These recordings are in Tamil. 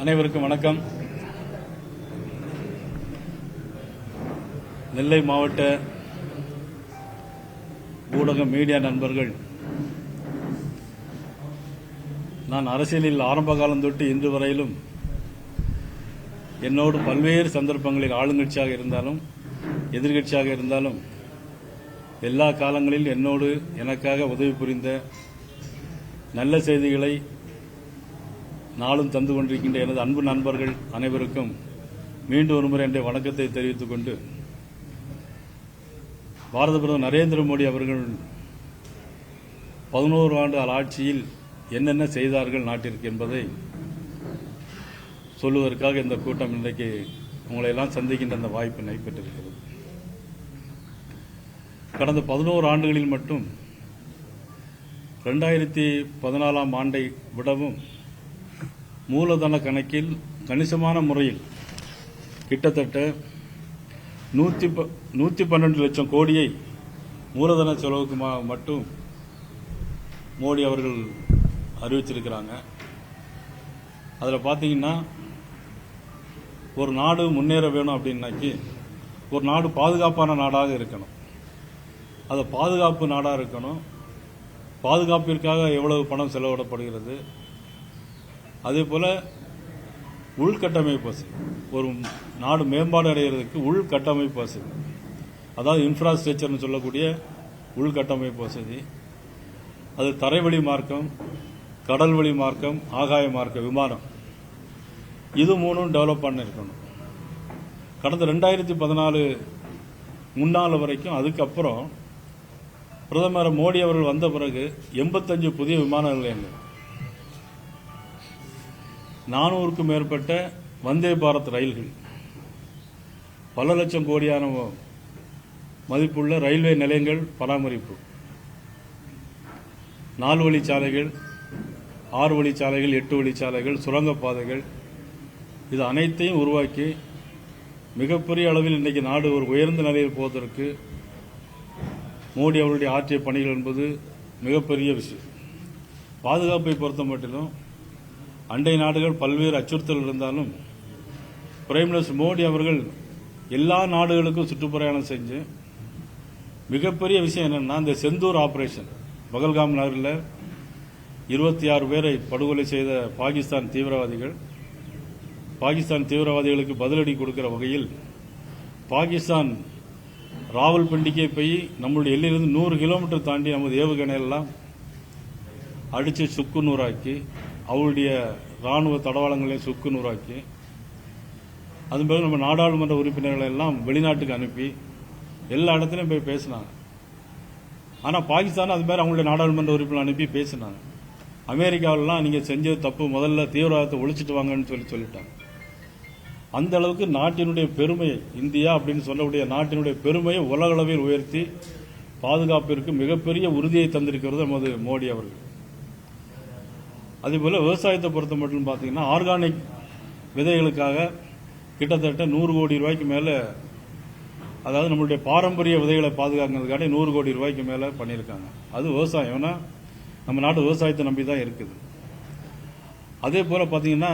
அனைவருக்கும் வணக்கம். நெல்லை மாவட்ட ஊடக மீடியா நண்பர்கள் நான் அரசியலில் ஆரம்ப காலம் தொட்டு இன்று வரையிலும் என்னோடு பல்வேறு சந்தர்ப்பங்களில் ஆளுங்கட்சியாக இருந்தாலும் எதிர்க்கட்சியாக இருந்தாலும் எல்லா காலங்களில் என்னோடு எனக்காக உதவி புரிந்த நல்ல செய்திகளை நாளும் தந்து கொண்டிருக்கின்ற எனது அன்பு நண்பர்கள் அனைவருக்கும் மீண்டும் ஒருமுறை என்ற வணக்கத்தை தெரிவித்துக் கொண்டு பாரத பிரதமர் நரேந்திர மோடி அவர்கள் பதினோரு ஆண்டு ஆட்சியில் என்னென்ன செய்தார்கள் நாட்டிற்கு என்பதை சொல்லுவதற்காக இந்த கூட்டம் இன்றைக்கு உங்களை எல்லாம் சந்திக்கின்ற அந்த வாய்ப்பினை பெற்றிருக்கிறது கடந்த பதினோரு ஆண்டுகளில் மட்டும் ரெண்டாயிரத்தி பதினாலாம் ஆண்டை விடவும் மூலதன கணக்கில் கணிசமான முறையில் கிட்டத்தட்ட நூற்றி நூற்றி பன்னெண்டு லட்சம் கோடியை மூலதன செலவுக்கு மட்டும் மோடி அவர்கள் அறிவிச்சிருக்கிறாங்க. அதில் பார்த்தீங்கன்னா ஒரு நாடு முன்னேற வேணும் அப்படின்னாக்கி ஒரு நாடு பாதுகாப்பான நாடாக இருக்கணும். அது பாதுகாப்பு நாடாக இருக்கணும். பாதுகாப்பிற்காக எவ்வளவு பணம் செலவிடப்படுகிறது. அதே போல் உள்கட்டமைப்பு வசதி. ஒரு நாடு மேம்பாடு அடைகிறதுக்கு உள்கட்டமைப்பு வசதி. அதாவது இன்ஃப்ராஸ்ட்ரக்சர்னு சொல்லக்கூடிய உள்கட்டமைப்பு வசதி. அது தரைவழி மார்க்கம் கடல் வழி மார்க்கம் ஆகாய மார்க்கம் விமானம். இது மூணும் டெவலப் பண்ணியிருக்கணும் கடந்த ரெண்டாயிரத்தி பதினாலு முன்னாள் வரைக்கும் அதுக்கப்புறம் பிரதமர் மோடி அவர்கள் வந்த பிறகு எண்பத்தஞ்சு புதிய விமான நிலையங்கள். நானூறுக்கும் மேற்பட்ட வந்தே பாரத் ரயில்கள் பல லட்சம் கோடியான மதிப்புள்ள ரயில்வே நிலையங்கள் பராமரிப்பு. நாலு வழிச்சாலைகள் ஆறு வழிச்சாலைகள் எட்டு வழிச்சாலைகள் சுரங்கப்பாதைகள் இது அனைத்தையும் உருவாக்கி மிகப்பெரிய அளவில் இன்றைக்கு நாடு ஒரு உயர்ந்த நிலையில் போவதற்கு மோடி அவருடைய ஆற்றிய பணிகள் என்பது மிகப்பெரிய விஷயம். பாதுகாப்பை பொறுத்த மட்டிலும் அண்டை நாடுகள் பல்வேறு அச்சுறுத்தல் இருந்தாலும் பிரைம் மினிஸ்டர் மோடி அவர்கள் எல்லா நாடுகளுக்கும் சுற்றுப்பிரயாணம் செஞ்சு மிகப்பெரிய விஷயம் என்னென்னா இந்த செந்தூர் ஆபரேஷன் பகல்காம் நகரில் இருபத்தி ஆறு பேரை படுகொலை செய்த பாகிஸ்தான் தீவிரவாதிகள் பாகிஸ்தான் தீவிரவாதிகளுக்கு பதிலடி கொடுக்கிற வகையில் பாகிஸ்தான் ராவல்பிண்டிக்கே போய் நம்மளுடைய எல்லையிலிருந்து நூறு கிலோமீட்டர் தாண்டி நமது ஏவுகணையெல்லாம் அடித்து சுக்கு நூறாக்கி அவருடைய ராணுவ தடவாளங்களையும் சுக்கு நூறாக்கி அதன் பிறகு நம்ம நாடாளுமன்ற உறுப்பினர்களை எல்லாம் வெளிநாட்டுக்கு அனுப்பி எல்லா இடத்துலையும் போய் பேசினாங்க. ஆனால் பாகிஸ்தான் அது மாதிரி அவங்களுடைய நாடாளுமன்ற உறுப்பினர் அனுப்பி பேசினாங்க. அமெரிக்காவிலலாம் நீங்கள் செஞ்சது தப்பு முதல்ல தீவிரவாதத்தை ஒழிச்சிட்டு வாங்கன்னு சொல்லி சொல்லிட்டாங்க. அந்த அளவுக்கு நாட்டினுடைய பெருமையை இந்தியா அப்படின்னு சொல்லக்கூடிய நாட்டினுடைய பெருமையை உலகளவில் உயர்த்தி பாதுகாப்பிற்கு மிகப்பெரிய உறுதியை தந்திருக்கிறது நமது மோடி அவர்கள். அதேபோல் விவசாயத்தை பொறுத்த மட்டும் பார்த்தீங்கன்னா ஆர்கானிக் விதைகளுக்காக கிட்டத்தட்ட நூறு கோடி ரூபாய்க்கு மேலே அதாவது நம்மளுடைய பாரம்பரிய விதைகளை பாதுகாக்கிறதுக்காக நூறு கோடி ரூபாய்க்கு மேலே பண்ணியிருக்காங்க. அது விவசாயம். ஏன்னா நம்ம நாடு விவசாயத்தை நம்பி தான் இருக்குது. அதே போல் பார்த்தீங்கன்னா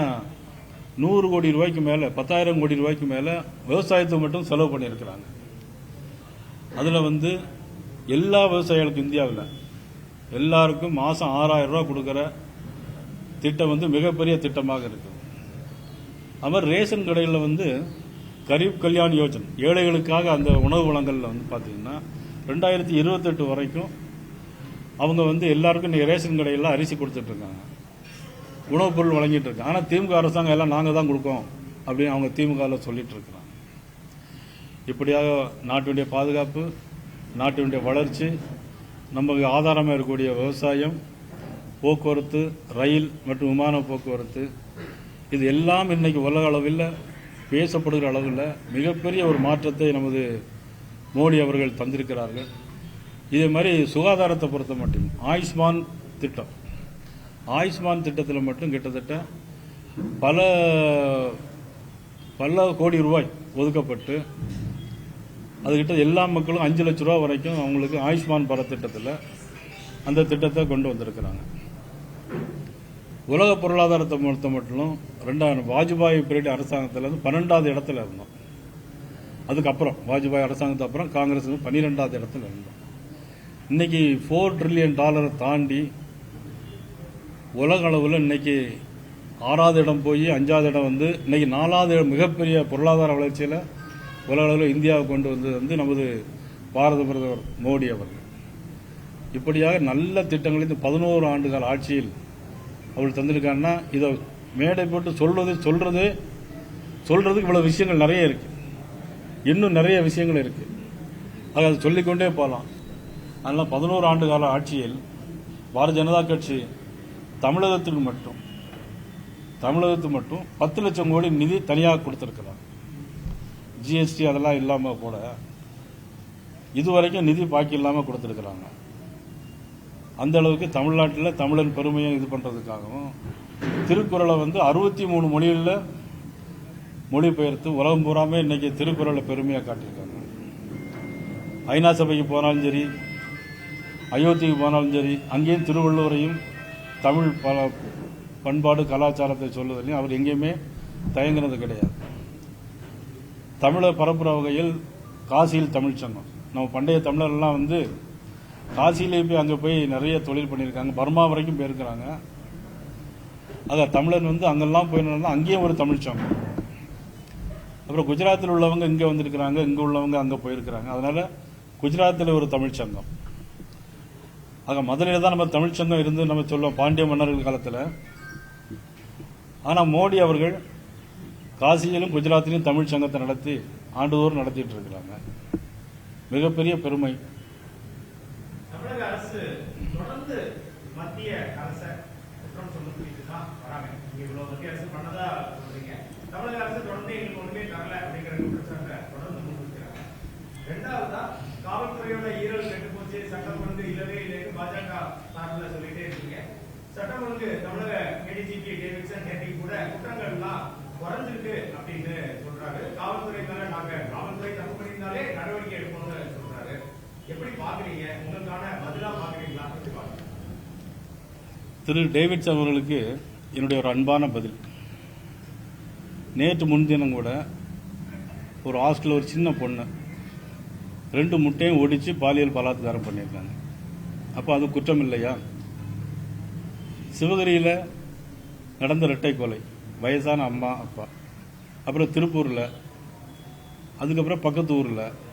நூறு கோடி ரூபாய்க்கு மேலே பத்தாயிரம் கோடி ரூபாய்க்கு மேலே விவசாயத்தை மட்டும் செலவு பண்ணியிருக்கிறாங்க. அதில் வந்து எல்லா விவசாயிகளுக்கும் இந்தியாவில் எல்லாருக்கும் மாதம் ஆறாயிரம் ரூபா கொடுக்குற திட்டம் வந்து மிகப்பெரிய திட்டமாக இருக்குது அது மாதிரி ரேஷன் கடையில் வந்து கரீப் கல்யாண் யோஜன் ஏழைகளுக்காக அந்த உணவு வளங்களில் வந்து பார்த்தீங்கன்னா ரெண்டாயிரத்தி இருபத்தெட்டு வரைக்கும் அவங்க வந்து எல்லாருக்கும் ரேஷன் கடையில் அரிசி கொடுத்துட்ருக்காங்க உணவுப் பொருள் வழங்கிட்டு இருக்காங்க. ஆனால் திமுக அரசாங்கம் எல்லாம் நாங்கள் தான் கொடுக்கோம் அப்படின்னு அவங்க திமுகவில் சொல்லிட்டு இருக்கிறாங்க. இப்படியாக நாட்டினுடைய பாதுகாப்பு நாட்டினுடைய வளர்ச்சி நமக்கு ஆதாரமாக இருக்கக்கூடிய விவசாயம் போக்குவரத்து ரயில் மற்றும் விமான போக்குவரத்து இது எல்லாம் இன்றைக்கி உலக அளவில் பேசப்படுகிற அளவில் மிகப்பெரிய ஒரு மாற்றத்தை நமது மோடி அவர்கள் தந்திருக்கிறார்கள். இதே மாதிரி சுகாதாரத்தை பொறுத்த மட்டும் ஆயுஷ்மான் திட்டம். ஆயுஷ்மான் திட்டத்தில் மட்டும் கிட்டத்தட்ட பல பல கோடி ரூபாய் ஒதுக்கப்பட்டு அதுக்கிட்ட எல்லா மக்களும் அஞ்சு லட்ச ரூபா வரைக்கும் அவங்களுக்கு ஆயுஷ்மான் பாரத் திட்டத்தில் அந்த திட்டத்தை கொண்டு வந்திருக்கிறாங்க. உலக பொருளாதாரத்தை பொறுத்த மட்டும் ரெண்டாயிரம் வாஜ்பாய் பீரியட் அரசாங்கத்தில் வந்து பன்னெண்டாவது இடத்துல இருந்தோம். அதுக்கப்புறம் வாஜ்பாய் அரசாங்கத்துக்கு அப்புறம் காங்கிரஸ் பன்னிரெண்டாவது இடத்துல இருந்தோம். இன்னைக்கு ஃபோர் ட்ரில்லியன் டாலரை தாண்டி உலக அளவில் இன்னைக்கு ஆறாவது இடம் போய் அஞ்சாவது இடம் வந்து இன்னைக்கு நாலாவது இடம் மிகப்பெரிய பொருளாதார வளர்ச்சியில் உலக அளவில் இந்தியாவை கொண்டு வந்தது வந்து நமது பாரத பிரதமர் மோடி அவர்கள். இப்படியாக நல்ல திட்டங்களை இந்த பதினோரு ஆண்டுகள் ஆட்சியில் அவர் தந்திருக்காருன்னா இதை மேடை போட்டு சொல்றது சொல்றது சொல்றதுக்கு இவ்வளவு விஷயங்கள் நிறைய இருக்கு. இன்னும் நிறைய விஷயங்கள் இருக்கு. ஆக அதை சொல்லிக்கொண்டே போகலாம் அதனால் பதினோரு ஆண்டு கால ஆட்சியில் பாரதிய ஜனதா கட்சி தமிழகத்துக்கு மட்டும் தமிழகத்துக்கு மட்டும் பத்து லட்சம் கோடி நிதி தனியாக கொடுத்துருக்குறாங்க ஜிஎஸ்டி அதெல்லாம் இல்லாமல் கூட இதுவரைக்கும் நிதி பாக்கி இல்லாமல் கொடுத்துருக்குறாங்க. அந்த அளவுக்கு தமிழ்நாட்டில் தமிழன் பெருமையை இது பண்ணுறதுக்காகவும் திருக்குறளை வந்து அறுபத்தி மூணு மொழிகளில் மொழிபெயர்த்து உலகம் பூராமே இன்னைக்கு திருக்குறளை பெருமையாக காட்டியிருக்காங்க. ஐநா சபைக்கு போனாலும் சரி அயோத்திக்கு போனாலும் சரி அங்கேயும் திருவள்ளுவரையும் தமிழ் பல பண்பாடு கலாச்சாரத்தை சொல்லுவதிலையும் அவர் எங்கேயுமே தயங்குனது கிடையாது. தமிழை பரப்புற வகையில் காசியில் தமிழ்ச் சங்கம். நம்ம பண்டைய தமிழர்லாம் வந்து காசியிலே போய் அங்கே போய் நிறைய தொழில் பண்ணியிருக்காங்க. பர்மா வரைக்கும் போயிருக்கிறாங்க. அதான் தமிழன் வந்து அங்கெல்லாம் போயிருந்தா அங்கேயும் ஒரு தமிழ் சங்கம் அப்புறம் குஜராத்தில் உள்ளவங்க இங்கே வந்திருக்கிறாங்க இங்கே உள்ளவங்க அங்கே போயிருக்கிறாங்க. அதனால குஜராத்தில் ஒரு தமிழ் சங்கம். ஆக மதுரையில் தான் நம்ம தமிழ்ச் சங்கம் இருந்து நம்ம சொல்லுவோம் பாண்டிய மன்னர்கள் காலத்தில். ஆனால் மோடி அவர்கள் காசியிலும் குஜராத்திலும் தமிழ் சங்கத்தை நடத்தி ஆண்டுதோறும் நடத்திட்டு இருக்கிறாங்க. மிகப்பெரிய பெருமை. தமிழக அரசு தொடர்ந்து மத்திய அரசை குற்றம் சொல்லிட்டு தான் வராங்க. நீங்க இவ்வளவு மத்திய அரசு பண்ணதா சொல்றீங்க. தமிழக அரசு தொடர்ந்து எங்களுக்கு ஒன்றுமே தரல அப்படிங்கிற குற்றச்சாட்டை தொடர்ந்து முன்வைக்கிறாங்க. ரெண்டாவதா காவல்துறையோட ஈரல் கெட்டு போச்சு சட்டம் ஒழுங்கு இல்லவே இல்லைன்னு பாஜக சார்பில் சொல்லிட்டே இருக்கீங்க. சட்டம் ஒழுங்கு தமிழக ஏடிஜிபி டேவிட்சன் நேற்று கூட குற்றங்கள்லாம் குறைஞ்சிருக்கு அப்படின்னு சொல்றாரு. காவல்துறை மேல நாங்க காவல்துறை தப்பு பண்ணியிருந்தாலே நடவடிக்கை எடுக்கணும் சொல்றாரு எப்படி பாக்குறீங்க உங்களுக்கான பதிலா பாக்குறீங்களா எப்படி பாக்குறீங்க திரு. டேவிட்ஸ் அவர்களுக்கு என்னுடைய ஒரு அன்பான பதில். நேற்று முன்தினம் கூட ஒரு ஹாஸ்டலில் ஒரு சின்ன பொண்ணு ரெண்டு முட்டையும் ஒடித்து பாலியல் பலாத்காரம் பண்ணியிருக்காங்க. அப்போ அது குற்றம் இல்லையா? சிவகிரியில் நடந்த இரட்டை கொலை வயசான அம்மா அப்பா. அப்புறம் திருப்பூரில் அதுக்கப்புறம் பக்கத்து ஊரில்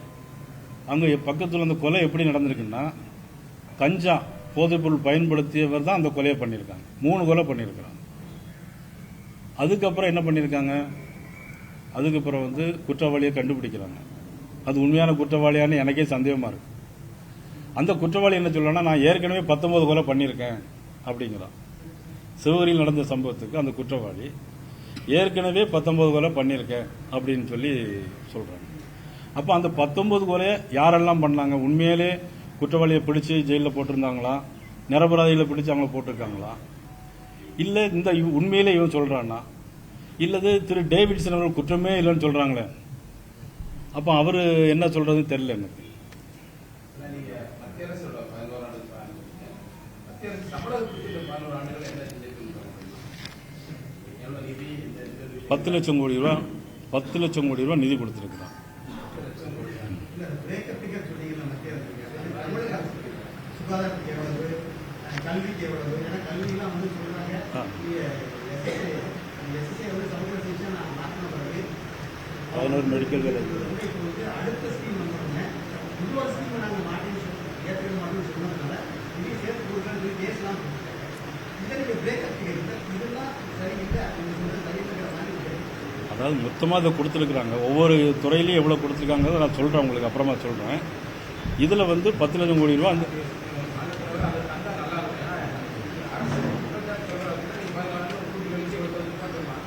அங்கே பக்கத்தில் அந்த கொலை எப்படி நடந்திருக்குன்னா கஞ்சா போதைப்பொருள் பயன்படுத்தியவர் தான் அந்த கொலையை பண்ணியிருக்காங்க. மூணு கொலை பண்ணியிருக்கிறாங்க. அதுக்கப்புறம் என்ன பண்ணியிருக்காங்க? அதுக்கப்புறம் வந்து குற்றவாளியை கண்டுபிடிக்கிறாங்க. அது உண்மையான குற்றவாளியான்னு எனக்கே சந்தேகமாக இருக்கு. அந்த குற்றவாளி என்ன சொல்லணும்னா நான் ஏற்கனவே பத்தொன்பது கொலை பண்ணியிருக்கேன் அப்படிங்கிறான். சிவகரியில் நடந்த சம்பவத்துக்கு அந்த குற்றவாளி ஏற்கனவே பத்தொன்பது கொலை பண்ணியிருக்கேன் அப்படின்னு சொல்லி சொல்றாங்க. அப்போ அந்த பத்தொன்பது கொலையை யாரெல்லாம் பண்ணாங்க? உண்மையிலே குற்றவாளியை பிடிச்சு ஜெயிலில் போட்டிருந்தாங்களா? நிரபராதிகளை பிடிச்சு அவங்க போட்டிருக்காங்களா? இல்லை இந்த உண்மையிலே இவன் சொல்றானா இல்லது திரு டேவிட்சன் அவர்கள் குற்றமே இல்லைன்னு சொல்றாங்களே. அப்போ அவர் என்ன சொல்றதுன்னு தெரியல எனக்கு. பத்து லட்சம் கோடி ரூபா பத்து லட்சம் கோடி ரூபா நிதி கொடுத்துருக்குறான். Figure சொன்னீங்கல்ல மத்திய அரசுக்கு. அது தமிழக அரசு சுகாதாரத்துக்கு எவ்வளவு கல்விக்கு எவ்வளவு ஏன்னா கல்வியெல்லாம் வந்து சொல்றாங்க ஆ. எஸ்எஸ்ஐ வந்து சமுத்திர சிகிச்சை நான் மாற்றின பிறகு பதினோரு மெடிக்கல் வந்து அடுத்த ஸ்கீம் வந்தோடனே இன்னொரு ஸ்கீம் நாங்கள் மாற்றி ஏற்கனவே மாற்றி சொன்னதுனால இதையும் சேர்த்து கொடுக்கணும் கேஸ்லாம் இதை நீங்கள் பிரேக்கப் ஃபிகர் இதெல்லாம் சரியில்லை அப்படின்னு இருக்கு. அதாவது மொத்தமாக இதை கொடுத்துருக்குறாங்க. ஒவ்வொரு துறையிலையும் எவ்வளோ கொடுத்துருக்காங்கிறத நான் சொல்கிறேன் உங்களுக்கு அப்புறமா சொல்கிறேன் இதில் வந்து பத்து லட்சம் கோடி ரூபா அந்த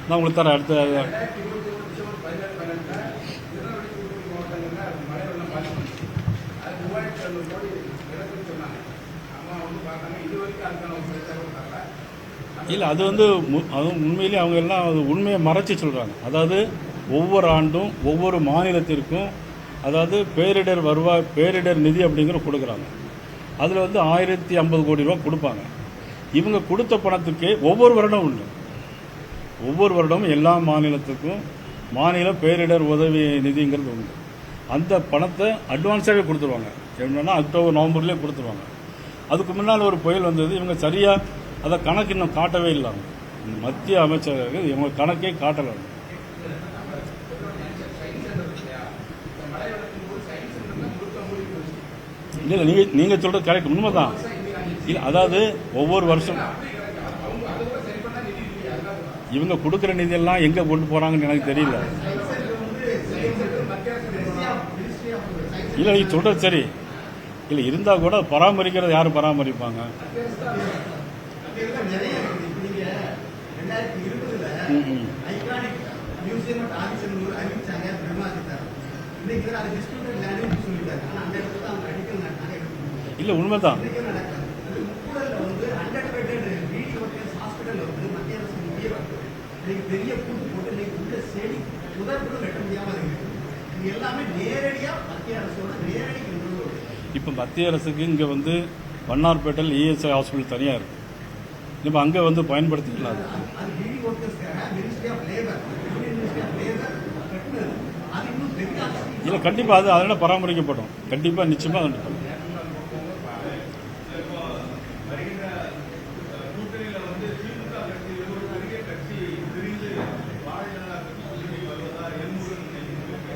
நான் உங்களுக்கு தரேன் அடுத்த ரெண்டாயிரத்தி இது வரைக்கும் அதுக்கான ஒரு பிரச்சாரம் இல்லை அது வந்து மு- அது உண்மையிலேயே அவங்க எல்லாம் அது உண்மையை மறைச்சி சொல்கிறாங்க அதாவது ஒவ்வொரு ஆண்டும் ஒவ்வொரு மாநிலத்திற்கும் அதாவது பேரிடர் வருவாய் பேரிடர் நிதி அப்படிங்கிற கொடுக்குறாங்க. அதில் வந்து ஆயிரத்தி ஐம்பது கோடி ரூபா கொடுப்பாங்க. இவங்க கொடுத்த பணத்துக்கு ஒவ்வொரு வருடம் உண்டு. ஒவ்வொரு வருடமும் எல்லா மாநிலத்துக்கும் மாநில பேரிடர் உதவி நிதிங்கிறது உண்டு. அந்த பணத்தை அட்வான்ஸாகவே கொடுத்துருவாங்க. என்னென்னா அக்டோபர் நவம்பர்லேயே கொடுத்துருவாங்க. அதுக்கு முன்னால் ஒரு புயல் வந்தது. இவங்க சரியாக அதை கணக்கு இன்னும் காட்டவே இல்லாம மத்திய அமைச்சர்கள் இவங்க கணக்கே காட்டலை. இல்லை இல்லை நீங்கள் நீங்கள் சொல்கிறது கரெக்ட் உண்மைதான். இல்லை அதாவது ஒவ்வொரு வருஷம் இவங்க கொடுக்குற நிதியெல்லாம் எங்கே கொண்டு போகிறாங்கன்னு எனக்கு தெரியல. இல்லை நீங்க சொல்கிறது சரி. இல்லை இருந்தால் கூட பராமரிக்கிறது யார் பராமரிப்பாங்க? நிறைய இருக்குது. இப்ப நீங்க ரெண்டாயிரத்தி இருபதுல ம், ம். ஐகானிக் மியூசியம் அண்ட் ஆஃபீஸ் ஒரு அறிவிச்சாங்க பிரம்மா சித்தார் இன்னைக்கு அது டிஸ்ட்ரிபியூட்டர் லேண்ட் சொல்லிட்டாங்க. ஆனா அந்த இடத்துல அவங்க அடிக்கல் நட்டாங்க எடுத்து இல்லை உண்மைதான். முக்கூடல்ல வந்து hundred bedded video workers hospital வந்து மத்திய அரசு முக்கிய இன்னைக்கு பெரிய கூட்டு போட்டு இன்னைக்கு உள்ள செடி முதல் கூட வெட்ட முடியாம இருக்கு. இது எல்லாமே நேரடியா மத்திய அரசோட நேரடி கண்ட்ரோல் இப்போ மத்திய அரசுக்கு இங்கே வந்து வண்ணார்பேட்டையில் இஎஸ்ஐ ஹாஸ்பிட்டல் தனியாக இருக்கு. நம்ம அங்கே வந்து பயன்படுத்திக்கலாம் இல்லை கண்டிப்பாக அது அதனால் பராமரிக்கப்படும். கண்டிப்பாக நிச்சயமாக அது பண்ணணும். வருகின்ற அஹ், கூட்டணியில வந்து திமுக கட்சி ஒரு பெரிய கட்சி பிரிந்து பாரதிய ஜனதா கட்சி கூட்டணி வருவதா எல்முருகன் நினைக்கிறாங்க.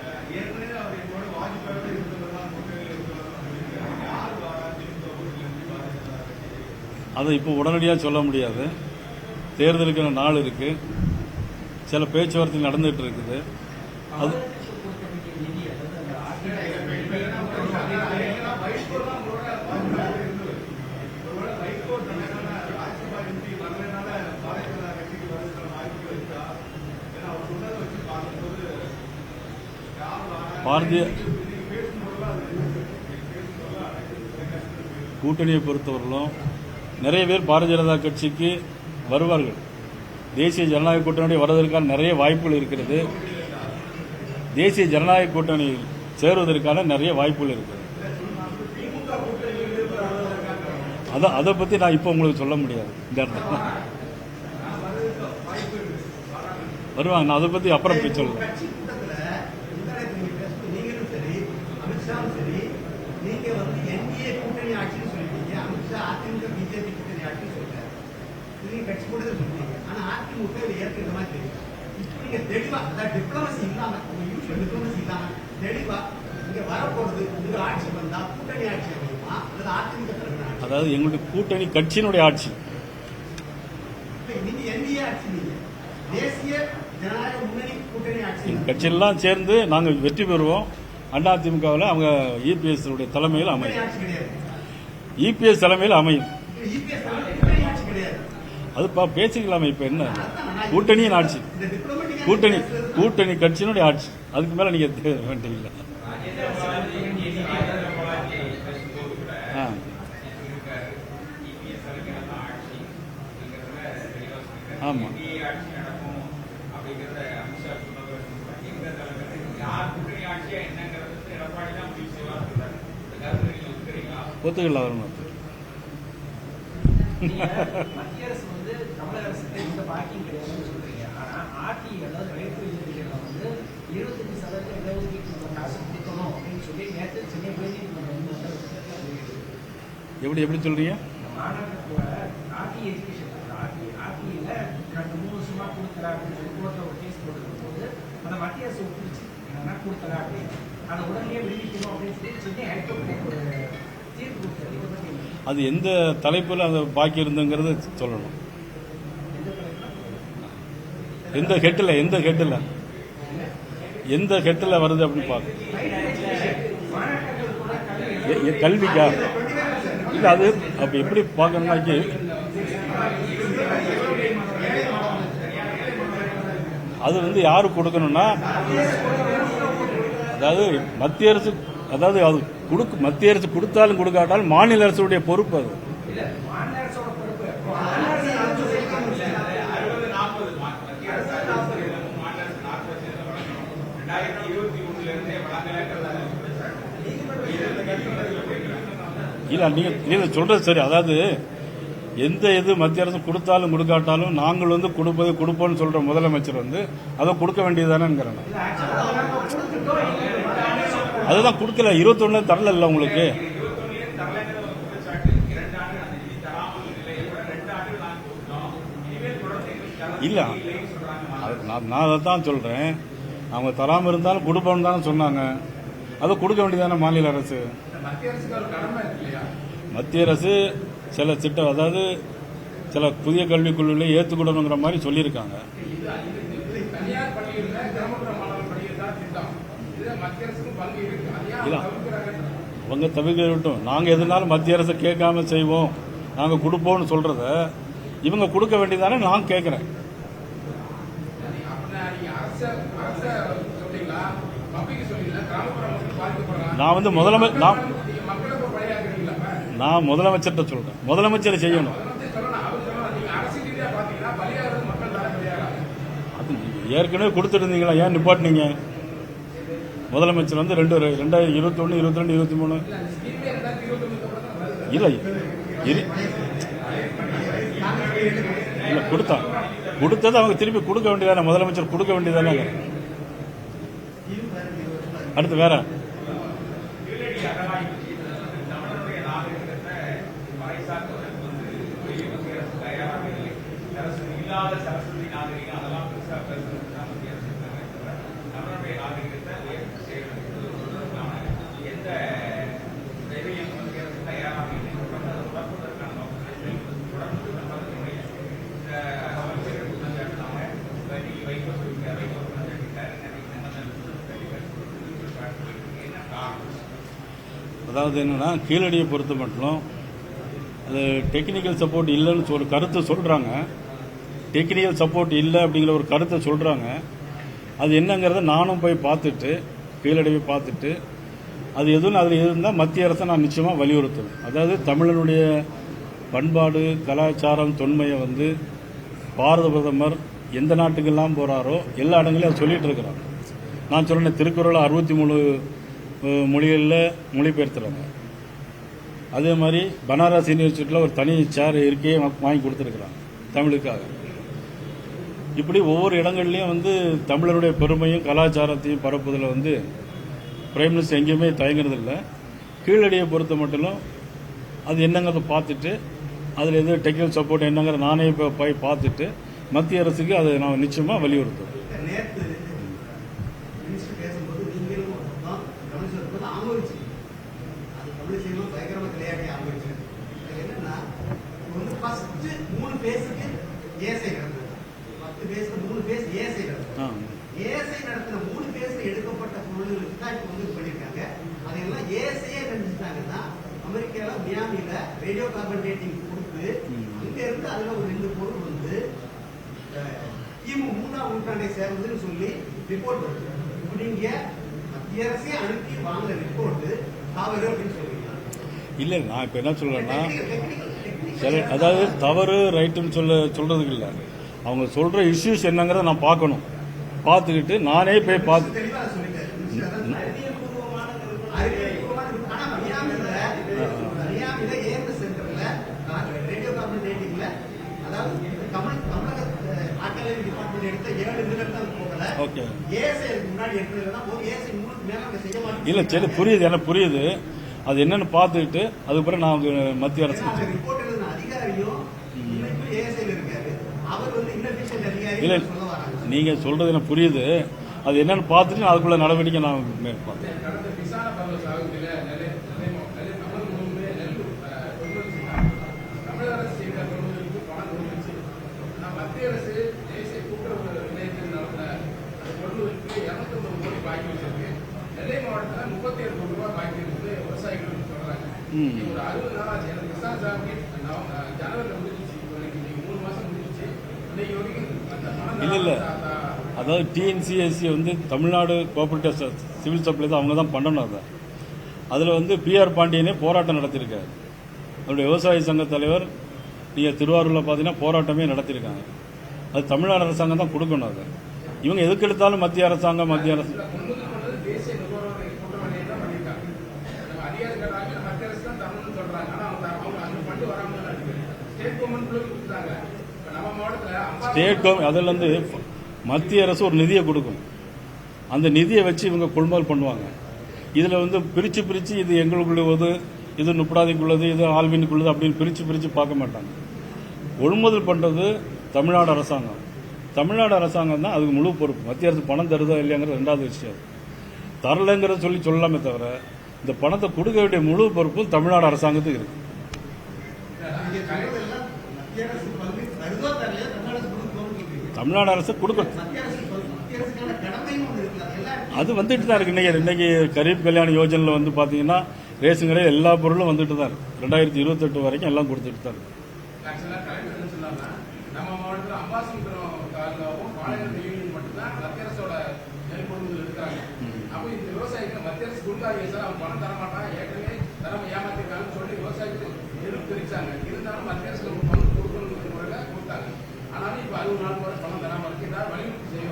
அஹ், ஏற்கனவே அவர் என்னோட வாஜ்பாயோட இருந்தவர்தான் கூட்டணியில் இருந்தவர்தான் சொல்லியிருக்காங்க யார் வாரா திமுக கூட்டணியிலிருந்து பாரதிய ஜனதா கட்சி அதை இப்போ உடனடியாக சொல்ல முடியாது. தேர்தலுக்கான நாள் இருக்கு. சில பேச்சுவார்த்தை நடந்துட்டு இருக்குது. அது பாரதிய கூட்டணியை பொறுத்தவரையிலும் நிறைய பேர் பாரதிய ஜனதா கட்சிக்கு வருவார்கள். தேசிய ஜனநாயக கூட்டணி வருவதற்கான நிறைய வாய்ப்புகள் இருக்கிறது. தேசிய ஜனநாயக கூட்டணியில் சேருவதற்கான நிறைய வாய்ப்புகள் இருக்கிறது அதான் அதை பற்றி நான் இப்போ உங்களுக்கு சொல்ல முடியாது. இந்த இடத்துல. வருவாங்க நான் அதை பற்றி அப்புறம் போய் சொல்லுவேன் கட்சி கூட்டத்துல இன்டர்நெட் நீங்க பேசும்போது நீங்களும் சரி அமித்ஷாவும் சரி நீங்க வந்து என்டிஏ கூட்டணி ஆட்சின்னு சொல்லிட்டீங்க அமித்ஷா அதிமுக பிஜேபி கூட்டணி ஆட்சின்னு சொல்றாரு நீங்க கட்சி கூட்டத்தில் சொல்றீங்க அதிமுக இதை ஏற்கிற மாதிரி தெரியும் இப்ப நீங்க தெளிவா அதாவது டிப்ளமசி இல்லாம உங்க யூஸ்வல் டிப்ளமசி இல்லாம தெளிவா இங்க வரப்போறது உங்க ஆட்சி வந்தா கூட்டணி ஆட்சி அமையுமா? அல்லது அதிமுக அதாவது எங்களுடைய கூட்டணி கட்சியினுடைய ஆட்சி. நீங்க என்டிஏ ஆட்சி நீங்க தேசிய ஜனநாயக முன்னணி கூட்டணி ஆட்சி கட்சியெல்லாம் சேர்ந்து நாங்கள் வெற்றி பெறுவோம். அதிமுகவில் அவங்க இபிஎஸ் தலைமையில் அமையும். இபிஎஸ் தலைமையில் அமையும் இபிஎஸ் கூட்டணி ஆட்சி கிடையாது அது பேசிக்கலாமே இப்ப என்ன? கூட்டணியின் ஆட்சி. கூட்டணி கூட்டணி கட்சியினுடைய ஆட்சி. அதுக்கு மேல நீங்க வேண்டிய வேண்டியதில்லை. ஆ. ஆமா. ஒத்துக்கலாம் வரணும் மத்திய அரசு இந்த பார்க்கிங் கிடையாதுன்னு சொல்றீங்க ஆனா ஆர்டி அதாவது ரயில்வே இன்ஜினியர் வந்து இருபத்தஞ்சு சதவீதம் இடஒதுக்கீட்டு காசு கொடுக்கணும் அப்படின்னு சொல்லி நேற்று சென்னை உயர்நீதிமன்றம். எப்படி எப்படி சொல்றீங்க இந்த மாணவர்களுக்கு ஆர்டி எஜுகேஷன் ஆர்டி ஆர்டியில் ரெண்டு மூணு வருஷமா கொடுக்கல அப்படின்னு சொல்லி கோர்ட்டில் ஒரு கேஸ் போட்டிருக்கும் போது அந்த மத்திய அரசு ஒப்புச்சு என்னன்னா கொடுக்கல அப்படின்னு அதை உடனே விடுவிக்கணும் அப்படின்னு சொல்லி சென்னை ஹைகோர்ட் ஒரு தீர்ப்பு கொடுத்தாரு இதை பத்தி என்ன? அது எந்த தலைப்புல அந்த பாக்கி இருந்துங்கிறது சொல்லணும் எந்த? எந்த ஹெட்டில் எந்த ஹெட்டில் எந்த ஹெட்டில் வருது அப்படின்னு பார்க்க கல்விக்கா? இல்லை அது அப்படி எப்படி பார்க்கணும்னாக்கி அது வந்து யாரு கொடுக்கணும்னா அதாவது மத்திய அரசு அதாவது அது கொடுக்க மத்திய அரசு கொடுத்தாலும் கொடுக்காட்டாலும் மாநில அரசுடைய பொறுப்பு அது மாநில அரசோட பொறுப்பு ரெண்டாயிரத்தி இருபத்தி ஒண்ணுல இருந்தே வழங்கல இல்லை நீங்கள் நீங்கள் சொல்கிறது சரி. அதாவது எந்த இது மத்திய அரசு கொடுத்தாலும் கொடுக்காட்டாலும் நாங்கள் வந்து கொடுப்பது கொடுப்போம்னு சொல்கிற முதலமைச்சர் வந்து அதை கொடுக்க வேண்டியதுதானேங்கிறேன் இல்ல அதுதான் கொடுக்கல. இருபத்தொன்னு தரல இல்லை உங்களுக்கு? இல்லை. அது நான் நான் அதை தான் சொல்கிறேன் அவங்க தராமல் இருந்தாலும் கொடுப்போம்னு தானே சொன்னாங்க. அதை கொடுக்க வேண்டியதானே மாநில அரசு? மத்திய அரசு சில திட்டம் அதாவது சில புதிய கல்விக் குழுவிலே ஏற்றுக்கொள்ளணுங்கிற மாதிரி சொல்லியிருக்காங்க. அவங்க தவிர்க்க விட்டும் நாங்கள் எதுனாலும் மத்திய அரசை கேட்காம செய்வோம். நாங்கள் கொடுப்போம்னு சொல்றத இவங்க கொடுக்க வேண்டியதானே நான் கேட்குறேன். நான் வந்து முதலமை- நான்? நான் முதலமைச்சர்கிட்ட சொல்றேன். முதலமைச்சர் செய்யணும். முதலமைச்சர் அது ஏற்கனவே கொடுத்துட்டு இருந்தீங்களா ஏன் நிப்பாட்டினீங்க? முதலமைச்சர் வந்து ரெண்டு ரெண்டாயிரத்தி இருபத்தி ஒன்று இருபத்தி ரெண்டு இருபத்தி மூணு இல்லை இல்லை கொடுத்தான். கொடுத்தது அவங்க திருப்பி கொடுக்க வேண்டியதானே? முதலமைச்சர் கொடுக்க வேண்டியதானே? அடுத்து வேற. இல்லாத சரஸ்வதி நாகரிகம் அதெல்லாம் பெருசா பேசுறது தான் மத்திய அரசு தவிர தமிழனுடைய நாகரிகத்தை உயர்த்தி செய்வதற்கான எந்த உதவியும் மத்திய அரசு தயாராக இல்லை அதை உடற்பதற்கான நோக்கத்தை தொடர்ந்து நம்மளுடைய இந்த அமைச்சர்கள் குற்றஞ்சாட்டினாங்க இன்னைக்கு வைக்க சொல்லியிருக்காரு வைக்க குற்றஞ்சாட்டிட்டாரு என்ன காரணம் அதாவது என்னென்னா கீழடியை பொறுத்த மட்டும் அது டெக்னிக்கல் சப்போர்ட் இல்லைன்னு சொல் கருத்தை சொல்கிறாங்க டெக்னிக்கல் சப்போர்ட் இல்லை அப்படிங்கிற ஒரு கருத்தை சொல்கிறாங்க அது என்னங்கிறத நானும் போய் பார்த்துட்டு கீழடி போய் பார்த்துட்டு அது எதுவும் அதில் இருந்தால் மத்திய அரசை நான் நிச்சயமாக வலியுறுத்துவேன். அதாவது தமிழனுடைய பண்பாடு கலாச்சாரம் தொன்மையை வந்து பாரத பிரதமர் எந்த நாட்டுக்கெல்லாம் போகிறாரோ எல்லா இடங்களையும் அவர் சொல்லிகிட்டு இருக்கிறார். நான் சொன்ன திருக்குறள் அறுபத்தி மூணு மொழிகளில் மொழிபெயர்த்துறாங்க. அதே மாதிரி பனாரஸ் யூனிவர்சிட்டியில் ஒரு தனி சேர் இருக்கையே வாங்கி கொடுத்துருக்குறாங்க தமிழுக்காக. இப்படி ஒவ்வொரு இடங்கள்லையும் வந்து தமிழருடைய பெருமையும் கலாச்சாரத்தையும் பரப்புதில் வந்து பிரைம் மினிஸ்டர் எங்கேயுமே தயங்குறதில்லை. கீழடியை பொறுத்த மட்டும் அது என்னங்கிறத பார்த்துட்டு அதில் எது டெக்னிக்கல் சப்போர்ட் என்னங்கிற நானே இப்போ போய் பார்த்துட்டு மத்திய அரசுக்கு அதை நான் நிச்சயமாக வலியுறுத்துவேன் நேற்று மினிஸ்டர் பேசும்போது நீங்களும் தான் கவனிச்சிருப்பது ஆமோதிச்சு அது தமிழிசையும் பயங்கரமா விளையாடி ஆமோதிச்சு அது என்னன்னா இப்போ வந்து ஃபர்ஸ்ட் மூணு பேஸுக்கு ஏசை நடந்தது பத்து பேஸ்ல மூணு பேஸ் ஏசை நடந்தது ஆ ஏசை நடத்தின மூணு பேஸ்ல எடுக்கப்பட்ட பொருள்களுக்கு தான் இப்போ வந்து இது பண்ணியிருக்காங்க அதையெல்லாம் ஏசையே நினைச்சிட்டாங்கன்னா அமெரிக்கால மியாமில ரேடியோ கார்பன் டேட்டிங் கொடுத்து ம். அங்க இருந்து அதுல ஒரு ரெண்டு பொருள் வந்து அஹ், கிமு மூணாம் நூற்றாண்டை சேர்ந்ததுன்னு சொல்லி ரிப்போர்ட் வருது. நீங்க மத்திய அரசே அனுப்பி வாங்கின ரிப்போர்ட் தவறு அப்படின்னு சொல்றீங்க இல்லை நான் இப்போ என்ன சொல்கிறேன்னா சில அதாவது தவறு ரைட்டுன்னு சொல்ல சொல்றதுக்கு இல்லை. அவங்க சொல்ற இஷ்யூஸ் என்னங்கிறத நான் பார்க்கணும். பார்த்துக்கிட்டு நானே போய் பார்த்து தெளிவா அதை சொல்லிட்டாரு. அதான் அறிவியல்பூர்வமான அறிவியல்பூர்வமான ஆனா மியாமில மியாமில ஏஎம்எஸ் சென்டர்ல ரேடியோ கார்பன் ரேட்டிங்ல அதாவது தமிழ் தமிழக ஆர்டிகல் டிபார்ட்மெண்ட் எடுத்த ஏழு நிமிடம் தான் போகல ஓகே ஏஎஸ்ஐ முன்னாடி எடுத்ததுன்னா ஒரு ஏஎஸ்ஐ மூணுக்கு மேல அவங்க செய்ய மாட்டாங்க இல்லை சரி புரியுது எனக்கு புரியுது. அது என்னன்னு பார்த்துக்கிட்டு அதுக்கப்புறம் நான் மத்திய அரசு அந்த ரிப்போர்ட் எழுதின அதிகாரியும் இன்னைக்கும் ஏஎஸ்ஐல இருக்காரு. அவர் வந்து இன்னபிஷியன்ட் அதிகாரி இல்லை நீங்கள் சொல்றது எனக்கு புரியுது. அது என்னன்னு பார்த்துட்டு நான் அதுக்குள்ள நடவடிக்கை நான் மேற்கொள்றேன் கடந்த விசாரண பருவ சாகுபடியில நெல்லை நெல்லை மா- நெல்லை தமிழ் முழுமே நெல் அஹ், கொள்முதல் செய்தாங்க தமிழக அரசு செய்த கொள்முதலுக்கு பணம் கொடுத்துச்சு ஆனால் மத்திய அரசு தேசிய கூட்டுறவு நிலையத்தில் நடந்த அந்த கொள்முதலுக்கு இரநூத்தொம்பது கோடி பாக்கி வச்சிருக்கு நெல்லை மாவட்டத்தில் முப்பத்தி ஏழு கோடி ரூபாய் பாக்கி இருக்குது விவசாயிகள் சொல்றாங்க ஒரு அறுபது நாளாச்சு எனக்கு விசாரணை சாகுபடி ஜனவரியில் முடிஞ்சிச்சு இன்னைக்கு மூணு மாசம் முடிஞ்சிச்சு இன்னைக்கு வரைக்கும் அந்த பணம் இல்ல, அதாவது டிஎன்சிஎஸ்சி வந்து தமிழ்நாடு கோஆபரேட்டிவ் சிவில் சப்ளை தான் அவங்க தான் பண்ணணும் அதை. அதில் வந்து பிஆர் பாண்டியனே போராட்டம் நடத்தியிருக்காரு. அவருடைய விவசாய சங்க தலைவர் நீங்கள் திருவாரூரில் பார்த்தீங்கன்னா போராட்டமே நடத்தியிருக்காங்க. அது தமிழ்நாடு அரசாங்கம் தான் கொடுக்கணும் அதை. இவங்க எதுக்கு எடுத்தாலும் மத்திய அரசாங்கம் மத்திய அரசு. ஸ்டேட் ஸ்டேட் கவர்மெண்ட் அதுலேருந்து மத்திய அரசு ஒரு நிதியை கொடுக்கும். அந்த நிதியை வச்சு இவங்க கொள்முதல் பண்ணுவாங்க. இதில் வந்து பிரித்து பிரித்து இது எங்களுக்குள்ளது இது நுப்படாதிக்குள்ளது இது ஆல்வினுக்குள்ளது அப்படின்னு பிரித்து பிரித்து பார்க்க மாட்டாங்க. கொள்முதல் பண்ணுறது தமிழ்நாடு அரசாங்கம். தமிழ்நாடு அரசாங்கம் தான் அதுக்கு முழு பொறுப்பு. மத்திய அரசு பணம் தருதோ இல்லையாங்கிறது ரெண்டாவது விஷயம். தரலைங்கிறத சொல்லி சொல்லலாமே தவிர இந்த பணத்தை கொடுக்க வேண்டிய முழு பொறுப்பும் தமிழ்நாடு அரசாங்கத்துக்கு இருக்கு. தமிழ்நாடு அரசு கொடுக்கணும். அது அது வந்துட்டு தான் இருக்கு. இன்னைக்கு இன்னைக்கு கரீப் கல்யாண யோஜனையில் வந்து பார்த்தீங்கன்னா ரேஷன் கடையில் எல்லா பொருளும் வந்துட்டு தான் இருக்கு. ரெண்டாயிரத்தி இருபத்தெட்டு வரைக்கும் எல்லாம் கொடுத்துட்டு தான் இருக்கு ஆக்சுவலா கலெக்டர் என்ன சொன்னாங்கன்னா நம்ம மாவட்டத்தில் அம்பாசமுத்திரம் தாலுகாவும் பாளையம் யூனியன் மட்டும்தான் மத்திய அரசோட நெல் கொள்முதல் இருக்கிறாங்க அப்போ இந்த விவசாயிகள் மத்திய அரசு கொடுக்காதீங்க சார் அவன் பணம் தர மாட்டான் ஏற்கனவே தரம் ஏமாத்திருக்காங்கன்னு சொல்லி விவசாயிக்கு எதிர்ப்பு தெரிவிச்சாங்க இருந்தாலும் மத்திய அரசு நம்ம பணம் கொடுக்கணுங்கிற முறையில் கொடுத்தாங்க ஆனாலும் இப்போ அறுபது நாள் வரை பணம் தராம இருக்கு ஏதாவது வலியுறுத்தி செய்ய இல்லை வாய்ப்பு நீங்கள் சொல்ற எனக்கு புதுசாக இருக்கு மத்திய அரசு த- அம்பாசமுத்திரத்துக்கு தனியாக இருக்கு அப்படிதான் கொடுத்துருக்காங்க மா- மாவட்டத்துல இருக்கிற எல்லா அம்மா அம்பாசமுத்திரம் யூனியனும் பாளையம் யூனியன் முழுக்க வந்து ம். அஹ், மத்திய அரசோட தேசிய கூட்டுறவு இடையில் தான்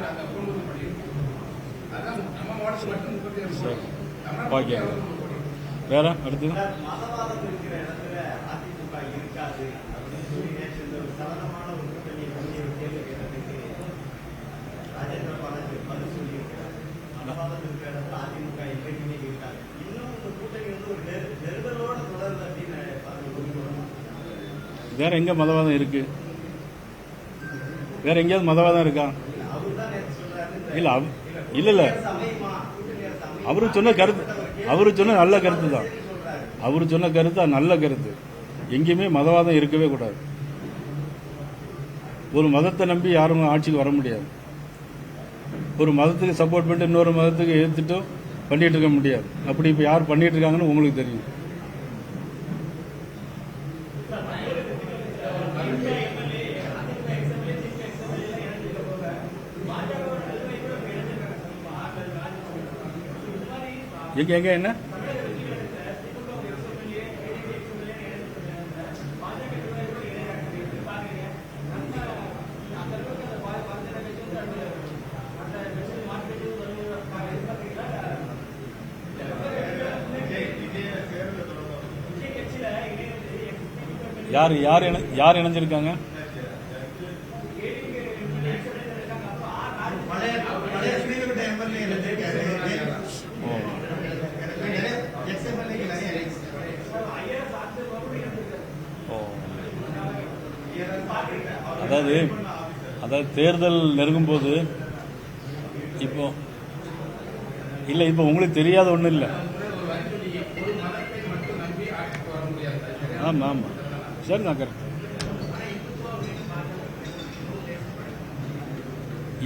நாங்கள் கொள்முதல் பண்ணியிருக்கோம் அதான் நம்ம மாவட்டத்தில் மட்டும் முப்பத்தி ஏழு கோடி தமிழ்நாடு ஓகே. வேற அடுத்து மதவாதம் இருக்கிற இடத்துல அதிமுக இருக்காது அப்படின்னு சொல்லி நேற்று இந்த ஒரு சலனமான ஒரு கூட்டணி வந்து ஒரு கேள்வி கேட்டதுக்கு ராஜேந்திர பாலாஜி பதில் சொல்லியிருக்கிறார் மதவாதம் இருக்கிற இடத்துல அதிமுக என்றைக்குமே இருக்காது இன்னும் இந்த கூட்டணி வந்து ஒரு நெரு- நெருடலோட தொடருது அப்படின்னு வேற எங்க மதவாதம் இருக்கு? வேற எங்கேயாவது மதவாதம் இருக்கா? இல்ல இல்ல இல்ல. அவரு சொன்ன கருத்து அவரு சொன்ன நல்ல கருத்து தான். அவரு சொன்ன கருத்து நல்ல கருத்து. எங்கேயுமே மதவாதம் இருக்கவே கூடாது. ஒரு மதத்தை நம்பி யாரும் ஆட்சிக்கு வர முடியாது. ஒரு மதத்துக்கு சப்போர்ட் பண்ணிட்டு இன்னொரு மதத்துக்கு எதிர்த்துட்டும் பண்ணிட்டு இருக்க முடியாது. அப்படி இப்ப யார் பண்ணிட்டு இருக்காங்கன்னு உங்களுக்கு தெரியும். எங்க எங்க என்ன? யார் யார் இணை- யார் இணைஞ்சிருக்காங்க ஓ. ஓ. அதாவது அதாவது தேர்தல் நெருங்கும் போது இப்போ இல்ல இப்போ உங்களுக்கு தெரியாத ஒன்றும் இல்லை ஆமா ஆமா சரி நான் கரெக்ட்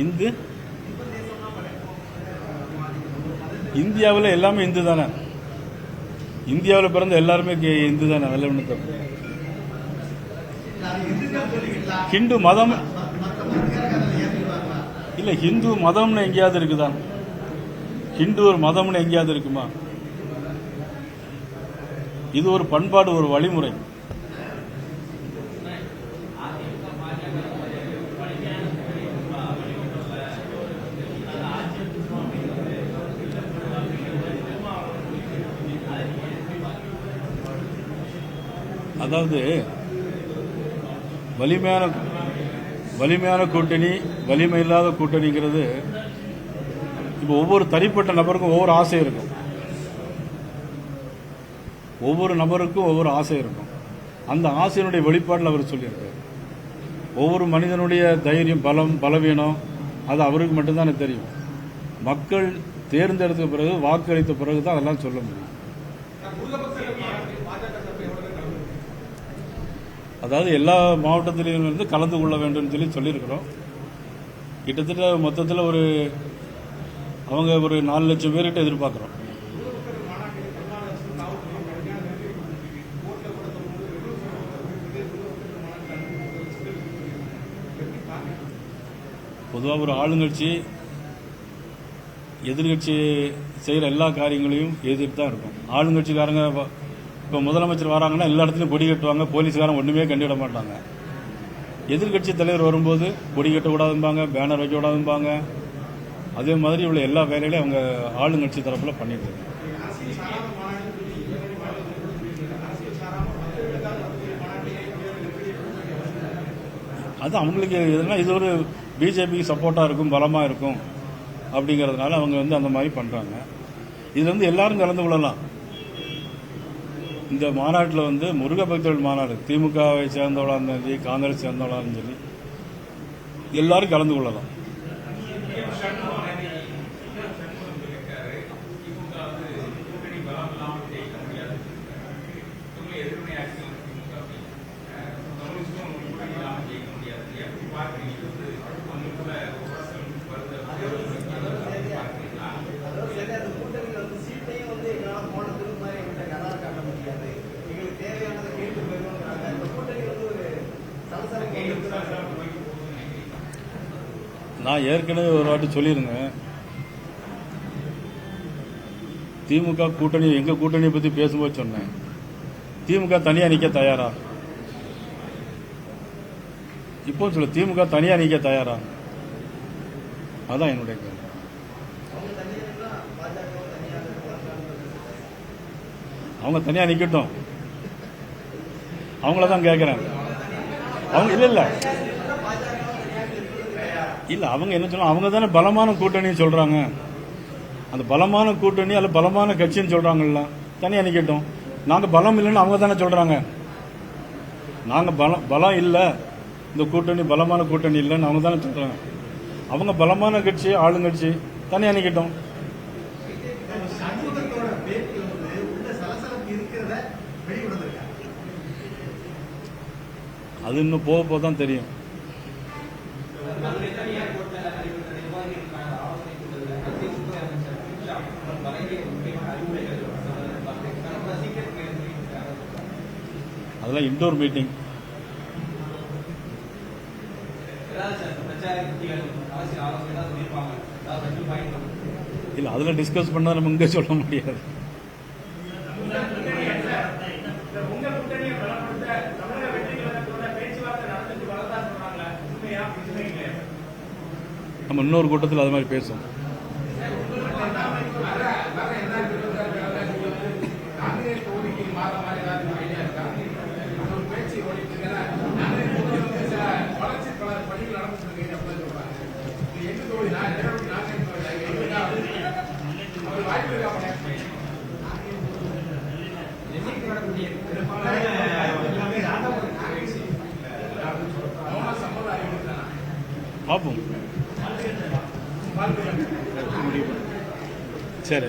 இந்து. இந்தியாவில் எல்லாமே இந்து தானே. இந்தியாவில் பிறந்த எல்லாருமே இந்து தானே அதில் ஒன்று தப்பு ஹிந்து மதம். இல்லை ஹிந்து மதம்னு எங்கேயாவது இருக்குதா? ஹிந்து ஒரு மதம்னு எங்கேயாவது இருக்குமா? இது ஒரு பண்பாடு ஒரு வழிமுறை. அதாவது வலிமையான வலிமையான கூட்டணி வலிமை இல்லாத கூட்டணிங்கிறது இப்போ ஒவ்வொரு தனிப்பட்ட நபருக்கும் ஒவ்வொரு ஆசை இருக்கும். ஒவ்வொரு நபருக்கும் ஒவ்வொரு ஆசை இருக்கும். அந்த ஆசையினுடைய வெளிப்பாட்டில் அவர் சொல்லியிருக்காரு. ஒவ்வொரு மனிதனுடைய தைரியம் பலம் பலவீனம் அது அவருக்கு மட்டும்தானே தெரியும். மக்கள் தேர்ந்தெடுத்த பிறகு வாக்களித்த பிறகு தான் அதெல்லாம் சொல்ல முடியும். அதாவது எல்லா மாவட்டத்திலையும் இருந்து கலந்து கொள்ள வேண்டும் சொல்லி சொல்லியிருக்கிறோம். கிட்டத்தட்ட மொத்தத்தில் ஒரு அவங்க ஒரு நாலு லட்சம் பேர்கிட்ட எதிர்பார்க்குறோம். பொதுவாக ஒரு ஆளுங்கட்சி எதிர்கட்சி செய்கிற எல்லா காரியங்களையும் எதிர்த்து தான் இருக்கும். ஆளுங்கட்சிக்காரங்க இப்போ முதலமைச்சர் வராங்கன்னா எல்லா இடத்துலையும் கொடி கட்டுவாங்க போலீஸ்காரன் ஒன்றுமே கண்டிட மாட்டாங்க. எதிர்கட்சி தலைவர் வரும்போது கொடி கட்டக்கூடாதும்பாங்க பேனர் வைக்கக்கூடாதும்பாங்க. அதே மாதிரி உள்ள எல்லா வேலைகளையும் அவங்க ஆளுங்கட்சி தரப்புல பண்ணிட்டு இருக்காங்க. அது அவங்களுக்கு எதுனா இது ஒரு பிஜேபிக்கு சப்போர்ட்டாக இருக்கும் பலமாக இருக்கும் அப்படிங்கிறதுனால அவங்க வந்து அந்த மாதிரி பண்ணுறாங்க இதுல வந்து எல்லாரும் கலந்து கொள்ளலாம். இந்த மாநாட்டில் வந்து முருக பக்தர்கள் மாநாடு திமுகவை சேர்ந்தவளாக இருந்தாலும் சரி காங்கிரஸ் சேர்ந்தவளாக இருந்தாலும் சரி எல்லாரும் கலந்து கொள்ளலாம் அதோட சரி அந்த கூட்டணியில் வந்து சீட்டையும் வந்து எங்களால் போனதுக்கு மாதிரி எங்கள்கிட்ட கதார் காட்ட முடியாது எங்களுக்கு தேவையானதை கேட்டு போயிருவோங்கிறாங்க இந்த கூட்டணி வந்து ஒரு சலசலப்பு இருக்குதா? நான் ஏற்கனவே ஒரு வாட்டி சொல்லியிருந்தேன். திமுக கூட்டணி எங்க கூட்டணியை பத்தி பேசும்போது சொன்னேன். திமுக தனியா நிக்க தயாரா? இப்போ சொல்ல திமுக தனியா நிக்க தயாரா? அதான் என்னுடைய கேள்வி. அவங்க தனியாக நிற்கட்டும் தனியா நிக்கட்டும். அவங்கள தான் கேட்குறேன் அவங்க இல்ல இல்ல. இல்ல அவங்க என்ன சொல்றாங்க அவங்க தானே பலமான கூட்டணி சொல்றாங்க. அந்த பலமான கூட்டணி அல்ல பலமான கட்சின்னு சொல்றாங்கல்ல. தனியா நிக்கட்டும். நாங்க பலம் இல்லைன்னு அவங்க தானே சொல்றாங்க. நாங்க பலம் பலம் இல்ல. இந்த கூட்டணி பலமான கூட்டணி இல்லைன்னு அவங்க தானே சொல்றாங்க. அவங்க பலமான கட்சி ஆளுங்கட்சி தனியா நிக்கட்டும். அது இன்னும் போக போக தான் தெரியும். அதெல்லாம் இன்டோர் மீட்டிங் இல்ல அதுல டிஸ்கஸ் பண்ணா நம்ம இங்க சொல்ல முடியாது. நம்ம இன்னொரு கூட்டத்தில் அது மாதிரி பேசுவோம் நாங்களே தொகுதிக்கு மாற மாதிரி ஏதாவது ஐடியா இருக்கா அது ஒரு பேச்சு ஓடிட்டு இருக்குன்னா நாங்களே தொகுதி வந்து சில வளர்ச்சி பல பணிகள் நடந்துட்டு இருக்கு அப்படின்னு சொல்றாங்க இது எங்க தொகுதி நான் நேரடி நாங்களே தொகுதி அங்க எங்களுக்கா அவர் வாய்ப்பு இருக்கா என்னைக்கு வரக்கூடிய எல்லாமே ராதாபுரம் மௌன சம்மதம் அறிவித்தானா பார்ப்போம் சரி.